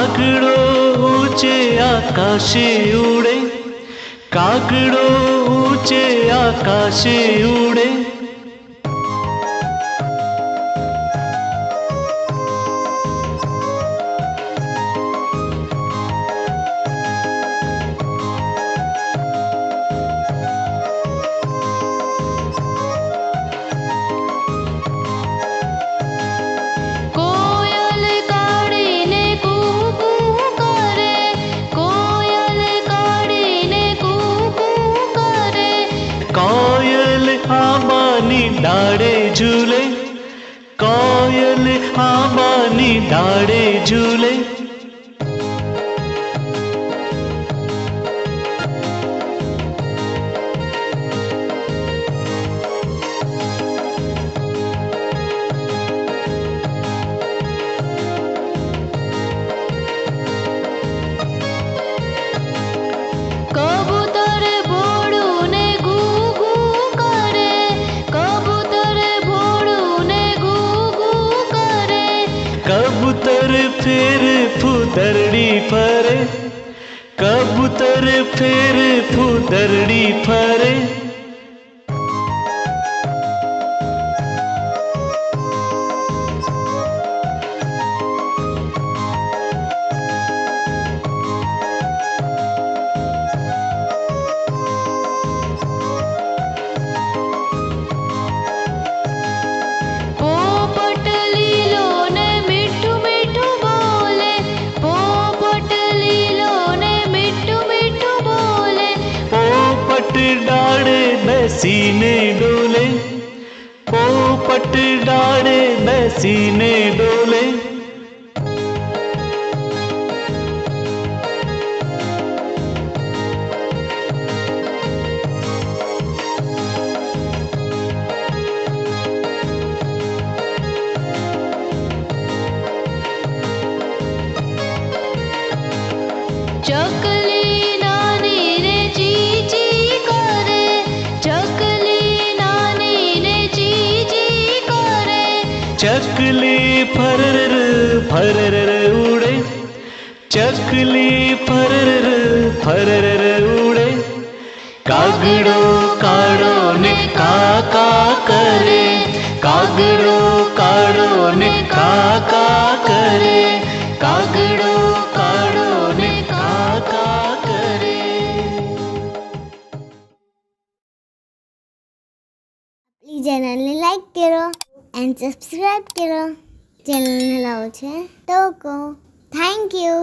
काकड़ो ऊँचे आकाशे उड़े काकड़ो ऊँचे आकाशे उड़े। डाडे झुले कयली डाडे कबूतर फिर फुदरड़ी फरे कबूतर फिर फुदरड़ी फरे सीने डोले पोपट डाले सीने डोले। चकली फरर फरर उड़े। चकली फरर फरर उड़े। कागड़ो, काड़ो ने का का करे। कागड़ो, काड़ो ने का का करे। कागड़ो चैनल ने लाइक करो। એન્ડ સબસ્ક્રાઈબ કરો ચેનલને લાવો છે ટોકો થેન્ક યુ